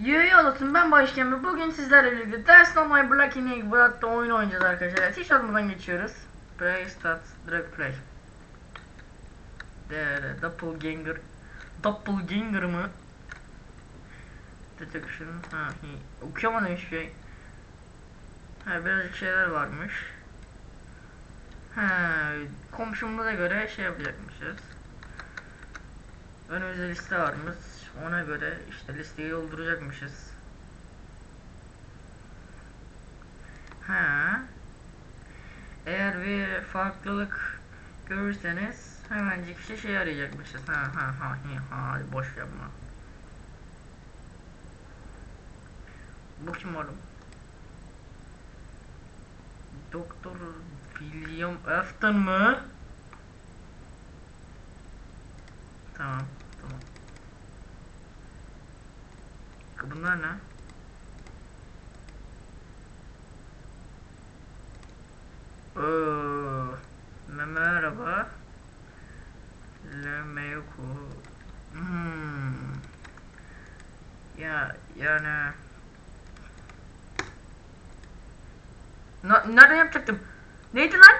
Yürüyor olasın ben başkanım. Bugün sizlerle birlikte No My Black in Ink Blood'da oyun oynayacağız arkadaşlar. Hiç atmadan geçiyoruz. Play start direct play. De, doppelganger. Doppelganger mı? Detection. Ha, hi- okuyamadım hiçbir şey. Ha, birazcık şeyler varmış. Ha, komşumuza göre şey yapacakmışız. Önümüzde liste varmış. Ona göre işte listeyi dolduracakmışız. Ha. Eğer bir farklılık görürseniz hemencik işte şey arayacakmışız. Ha ha ha ha hadi boş yapma. Bu kim oğlum? Doktor William Afton mı? Tamam, tamam. Bunlar ne? Oo, me- merhaba. Lemeyoku. Hmm. Ya yani Na nereden yapacaktım? Neydi lan?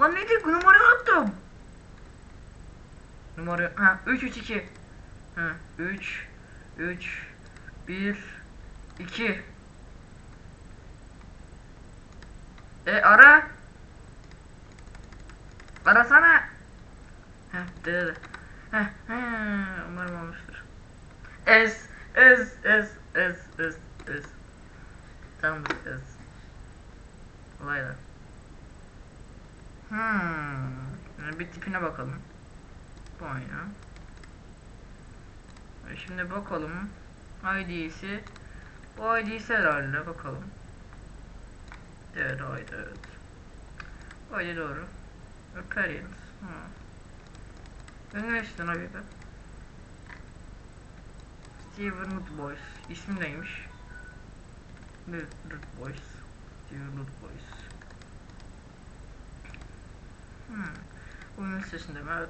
Lan neydi? Numarayı unuttum. Numara ha 3 3 2. Ha 3 3 1 2 E ara. Arasana. Heh dedi. Heh, heh, umarım olmuştur. Ez, ez, ez, ez, ez, ez. Tamamdır ez. Olaylar. Hmm. Bir tipine bakalım. Bu aynı. Şimdi bakalım. ID'si. Bu ID'si herhalde bakalım. Evet evet. Bu ID doğru. Parent. Hmm. Üniversiteden abi be. Steven Wood Boys. İsmi neymiş? Wood Boys. Steven Wood Boys. Hmm. Oyun listesinde mi? Evet.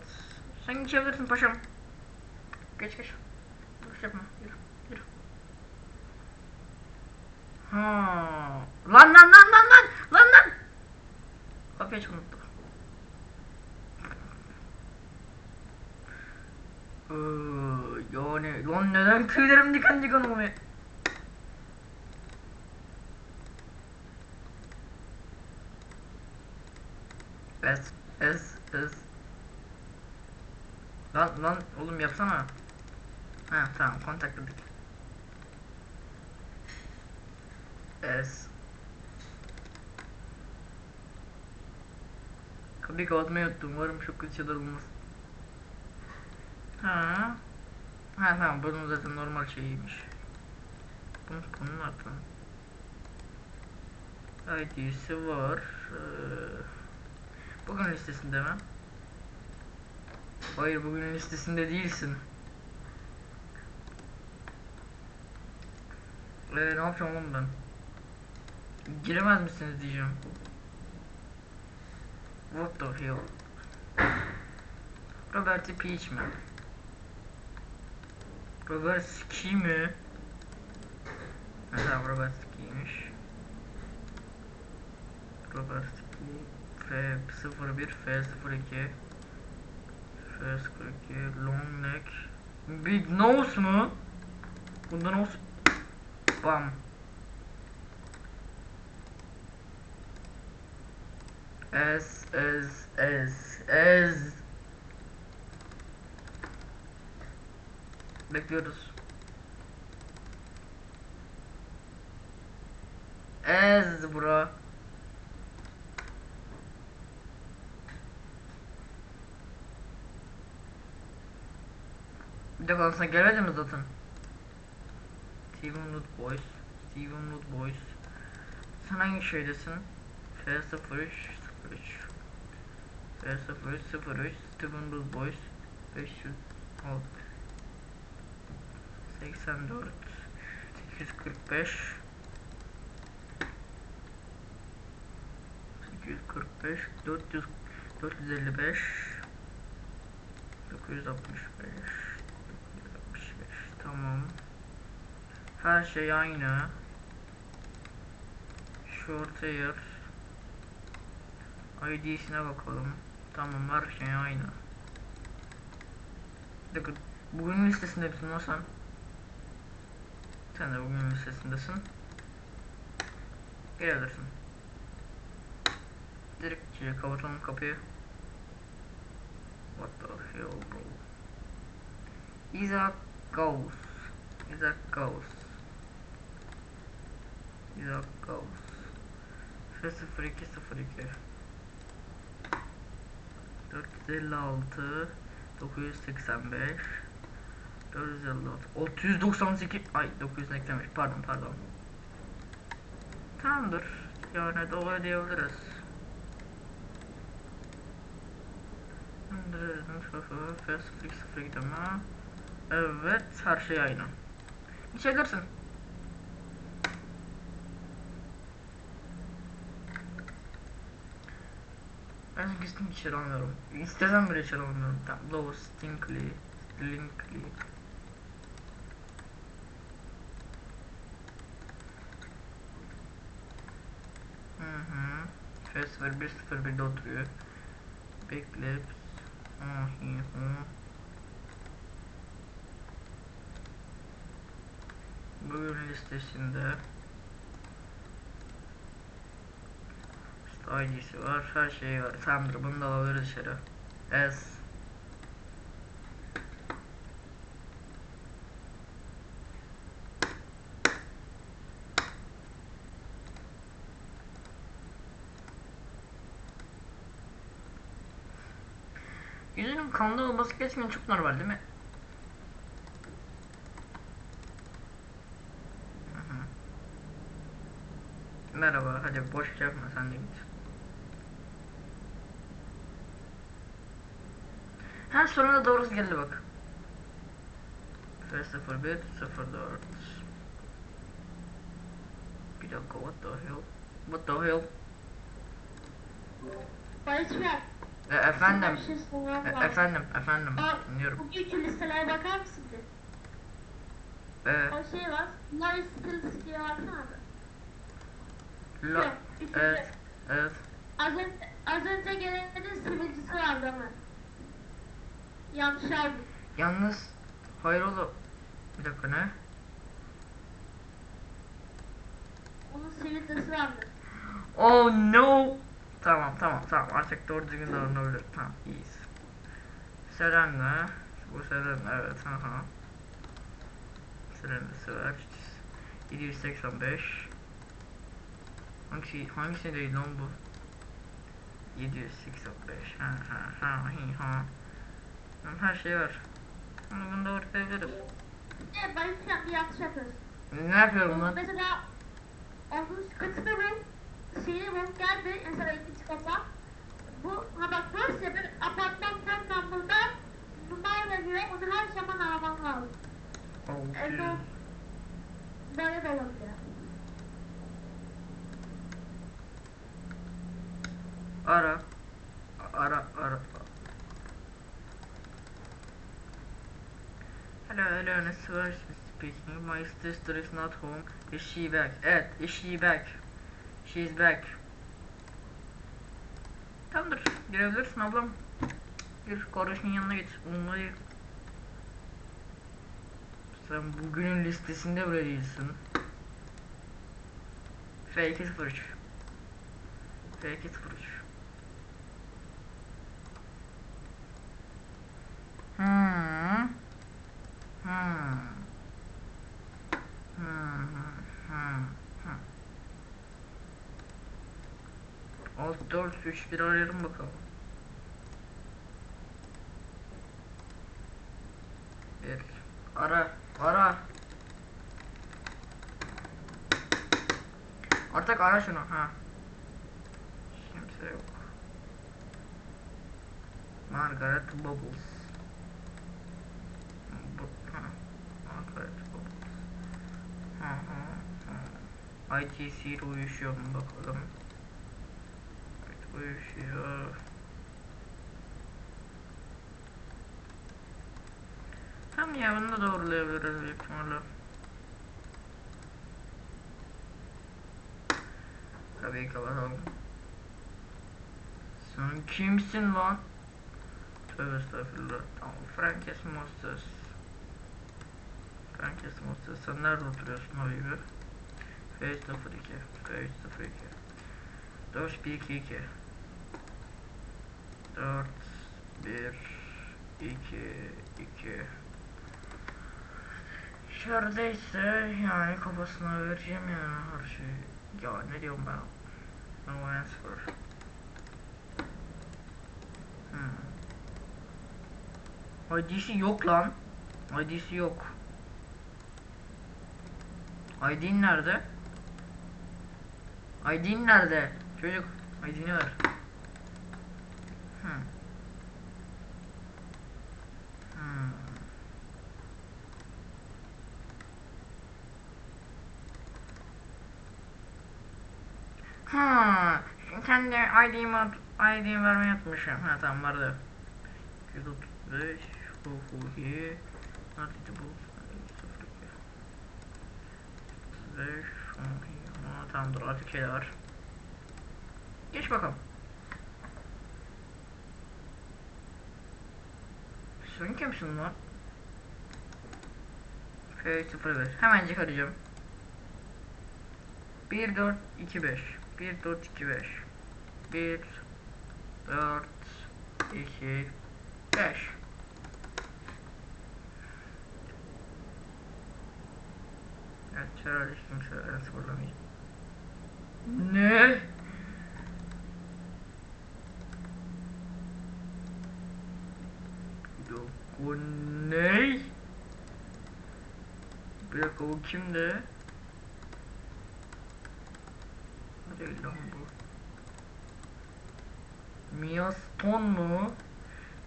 Sen geçebilirsin paşam. Geç geç. Yapma. Yürü. Yürü. Ha. Lan lan lan lan lan lan lan. Kapıyı açık unuttuk. Ee, yani lan neden tüylerim diken diken oluyor? Es, es, es. Lan lan oğlum yapsana. Ha tamam kontak dedik. Es. Kapıyı kapatmayı unuttum. Umarım çok kötü şeyler olmaz. Ha. Ha tamam bunun zaten normal şeyiymiş. Bunun bunun artık. ID'si var. Ee, bugün listesinde mi? Hayır bugün listesinde değilsin. Ee, ne yapacağım oğlum ben? Giremez misiniz diyeceğim. What the hell? Robert Peach mi? Robert Ski mi? Tamam Robert Ski'ymiş. Robert Ski F01 F02 F02 Long Neck Big Nose mu? Bunda nose Bam Ez ez ez ez Bekliyoruz. Ez bro. Bir de kalsana gelmedi mi zaten? Steven Wood Boys. Steven Wood Boys. Sen hangi şeydesin? F03 03 F03 03 Steven Wood Boys 500 Alt 84 845 845 400 455 965 Tamam. Her şey aynı. Short hair. ID'sine bakalım. Tamam her şey aynı. Dakika. Bugün listesinde misin lan sen? Sen de bugün listesindesin. Gelebilirsin. Direkt içeri kapatalım kapıyı. What the hell bro? Isaac Gauss. Isaac Gauss. Isaac Gauss. F0202 456 985 456 698 ay 900 eklemiş pardon pardon. Tamamdır. Yani doğru diyebiliriz. Fast 0 gideme Evet her şey aynı. İçebilirsin Ben gizli içeri almıyorum. İstesem bile içeri almıyorum. Tableau, Stinkly, Linkly. Hı hı. Festival 101'de oturuyor. Bekle. Hı hı hı. Bugün listesinde ID'si var, her şeyi var. Tamamdır, bunu da alabiliriz içeri. S. Yüzünün kanda olması gerçekten çok normal değil mi? Merhaba, hadi boş yapma sen de git. Ha sonunda doğrusu geldi bak. 01 04 Bir dakika what the hell? What the hell? E, efendim. Şey E, efendim, efendim. Aa, Dinliyorum. Bugünkü listelere bakar mısın bir? E, O şey var. Life Skills diye baksana abi. la, üçüncü. evet, evet. Az önce, az önce gelenin sivilcisi vardı ama. Yanlış aldım. Yalnız, hayır oğlum. Bir dakika ne? Onun sivilcisi vardı. Oh no. Tamam tamam tamam artık doğru düzgün davranabilir. Tamam iyiyiz. Serenle. Bu Seren evet aha. Serenle sever. 785. Hangisi, hangisi değil lan bu? 785. Ha ha ha hi ha. Her şey var. Bunu bunu doğru diyebiliriz. Ne Barış ver bir yanlış yapıyorsun. Ne yapıyorum lan? Mesela onun katını bul. Şeyini bul. Gel bir mesela ikinci kata. Bu ha bak burası bir apartmandan burada numara veriyor. Onu her zaman araman lazım. Evet, o böyle de olabilir. Ara. Ara ara. Hello, hello, Nasuar speaking. My sister is not home. Is she back? Evet, is she back? She is back. Tamamdır, girebilirsin ablam. Gir, kardeşinin yanına git. Onunla. Sen bugünün listesinde bile değilsin. Fake 03. Fake 03. 4-3-1 oynayalım bakalım. Evet. Ara. Ara. Artık ara şunu. Ha. Kimse yok. Margaret Bubbles. Bu, ha. Bubbles. Ha, ha, ha. ITC ile uyuşuyor bakalım. Uyuşuyor. Tamam ya bunu da doğrulayabiliriz büyük ihtimalle. Tabii kapatalım. Sen kimsin lan? Tövbe estağfurullah. Tamam Frankes Masters. Frankes Masters. Sen nerede oturuyorsun Habibi? Face 02. Face 02. 4 1 2 2. 4 1 2 2 Şördeyse yani kafasına vereceğim ya her şeyi. Ya ne diyorum ben? No answer. Hmm. ID'si yok lan. ID'si yok. ID'in nerede? ID'in nerede? Çocuk ID'ni ver. Hmm. Hmm. Ha, ID'mi at- ID'mi vermeyi unutmuşum. Ha tamam vardı. 135 Huhuhi Nerede bu? 35 Huhuhi Ama tamam dur artık şey var. Geç bakalım. Sen kimsin lan? F05 Hemencik arayacağım. 1 4 2 5 1 4 2 5 1 4 2 5 Evet kimse arası bulamayacak. Ne? Bir dakika ne? Bir dakika o kimdi? Değil lan bu. Miaston mu?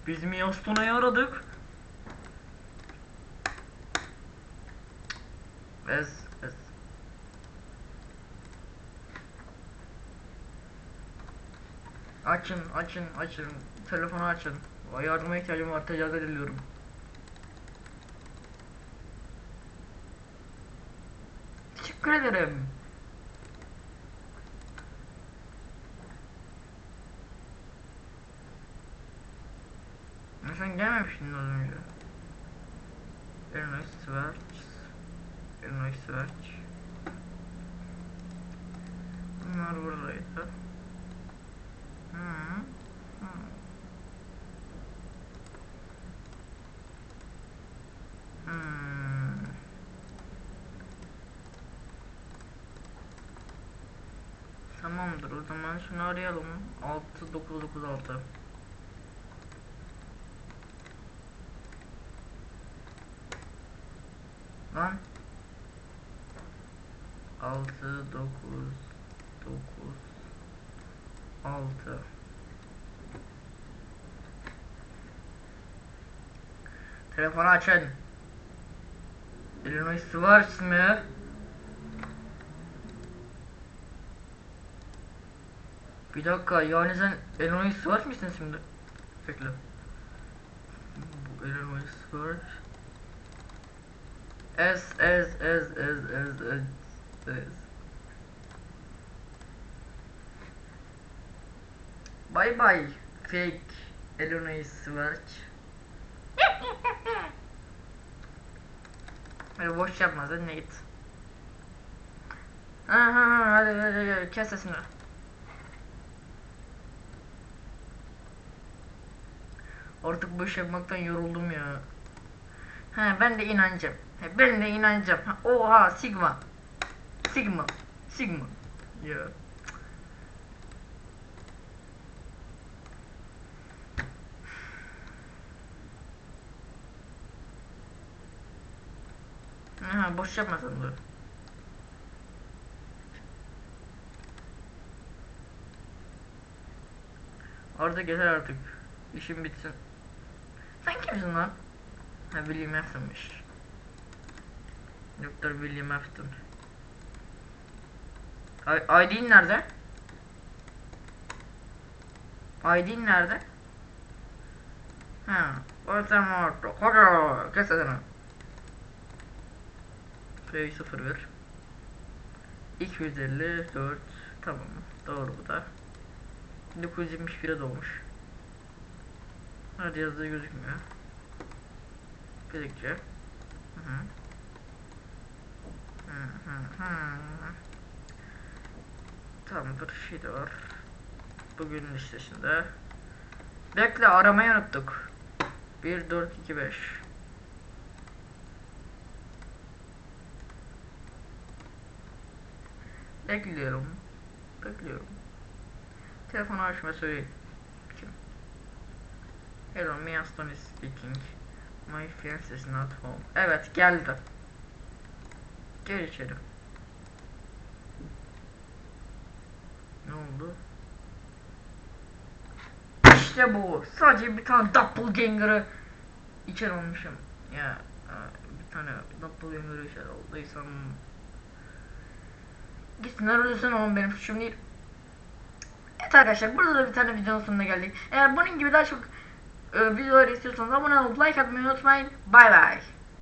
Biz Miaston'u aradık. Ez, ez. Açın, açın, açın. Telefonu açın. Yardıma ihtiyacım var, tecavüz ediliyorum. Teşekkür ederim. Sen gelmemiştin az önce. Illinois Search. Illinois Search. Bunlar buradaydı. Hmm. Hmm. Hmm. Tamamdır o zaman şunu arayalım. 6996. Lan. 6 9 9 6 Telefonu açın. Illinois Swartz mı? Bir dakika yani sen Illinois Swartz mısın şimdi? Bekle. Bu Illinois Swartz. Ez ez ez ez ez ez ez. Bye bye fake Illinois Swartz. Böyle boş yapma sen ne git. Aha hadi hadi, hadi kes sesini. Artık bu iş yapmaktan yoruldum ya. He ben de inancım. He, ben de inancım. Ha, oha Sigma. Sigma. Sigma. Ya. Ha, boş yapmasan dur. Orada gezer artık. İşim bitsin. Sen kimsin lan? Ha William Afton'mış. Doktor William Afton. ID'in nerede? ID'in nerede? Ha, o zaman orada. Hadi kes sesini. F01 254 tamam doğru bu da 1971'e doğmuş Hadi yazdığı gözükmüyor Fizikçi Hı hı. Hı hı. Tamamdır var Bugün listesinde Bekle aramayı unuttuk 1 4 2 5 Bekliyorum. Bekliyorum. Telefonu açma söyleyeyim. Kim? Hello, me Aston is speaking. My fiance is not home. Evet, geldi. Gel içeri. Ne oldu? İşte bu. Sadece bir tane doppelganger'ı içeri olmuşum. Ya e, bir tane doppelganger'ı içeri olduysam Gitsinler ölsün oğlum benim suçum değil. Evet arkadaşlar burada da bir tane videonun sonuna geldik. Eğer bunun gibi daha çok e, videolar istiyorsanız abone olup like atmayı unutmayın. Bay bay.